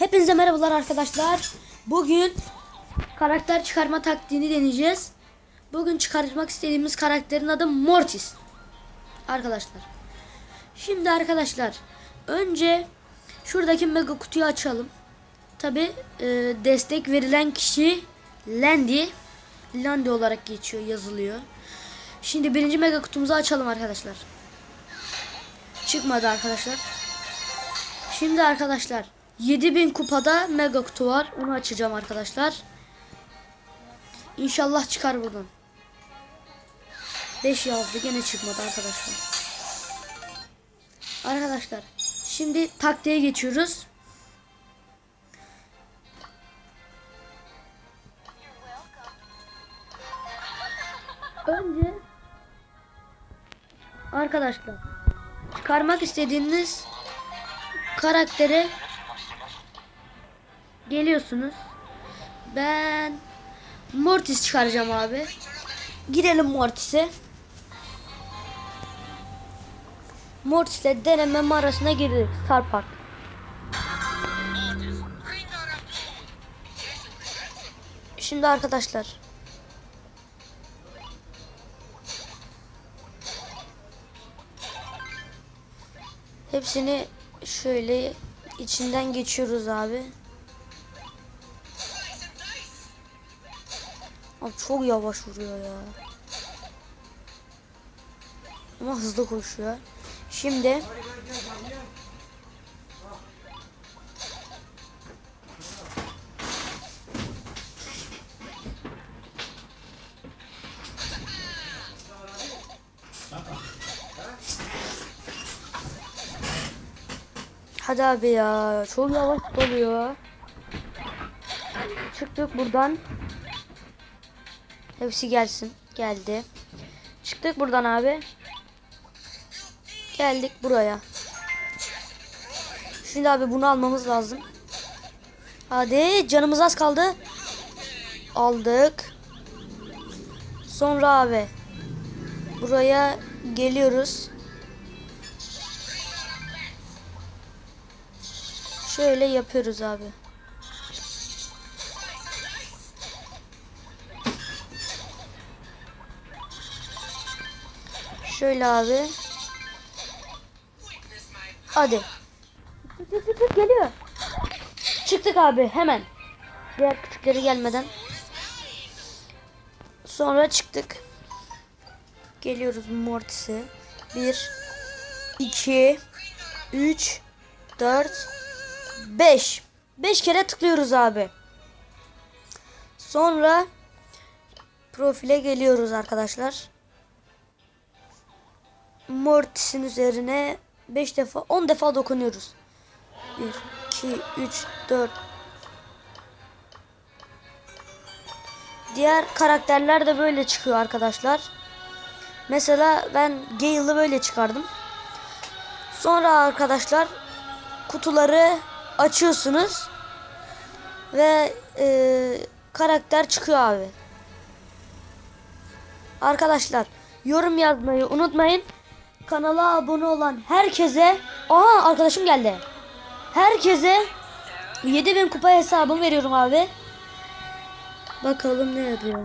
Hepinize merhabalar arkadaşlar. Bugün karakter çıkarma taktiğini deneyeceğiz. Bugün çıkartmak istediğimiz karakterin adı Mortis. Arkadaşlar. Şimdi arkadaşlar önce şuradaki mega kutuyu açalım. Tabi destek verilen kişi Landy. Landy olarak geçiyor yazılıyor. Şimdi birinci mega kutumuzu açalım arkadaşlar. Çıkmadı arkadaşlar. Şimdi arkadaşlar 7000 kupada mega kutu var. Onu açacağım arkadaşlar. İnşallah çıkar buradan. 5 yazdı gene çıkmadı arkadaşlar. Arkadaşlar şimdi taktiğe geçiyoruz. Önce arkadaşlar çıkarmak istediğiniz karaktere geliyorsunuz. Ben Mortis çıkaracağım abi. Girelim Mortis'e. Mortis'le deneme mağarasına girdik. Star Park. Şimdi arkadaşlar hepsini şöyle içinden geçiyoruz abi. Abi çok yavaş vuruyor ya. Ama hızlı koşuyor. Şimdi Hadi abi ya. Çok yavaş oluyor. Çıktık buradan. Hepsi gelsin. Geldi. Çıktık buradan abi. Geldik buraya. Şimdi abi bunu almamız lazım. Hadi canımız az kaldı. Aldık. Sonra abi buraya geliyoruz. Şöyle yapıyoruz abi. Şöyle abi. Hadi. Tık tık tık tık geliyor. Çıktık abi hemen. Diğer küçükleri gelmeden. Sonra çıktık. Geliyoruz Mortis'e. 1 2 3 4 5 5 kere tıklıyoruz abi. Sonra profile geliyoruz arkadaşlar. Mortis'in üzerine 5 defa 10 defa dokunuyoruz. 1 2 3 4 Diğer karakterler de böyle çıkıyor arkadaşlar. Mesela ben Gale'ı böyle çıkardım. Sonra arkadaşlar kutuları açıyorsunuz ve e, karakter çıkıyor abi. Arkadaşlar yorum yazmayı unutmayın. Kanala abone olan herkese Aha arkadaşım geldi. Herkese 7000 kupa hesabımı veriyorum abi. Bakalım ne yapıyor.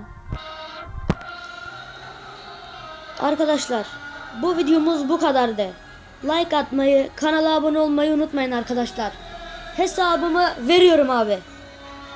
Arkadaşlar bu videomuz bu kadardı. Like atmayı, kanala abone olmayı unutmayın arkadaşlar. Hesabımı veriyorum abi.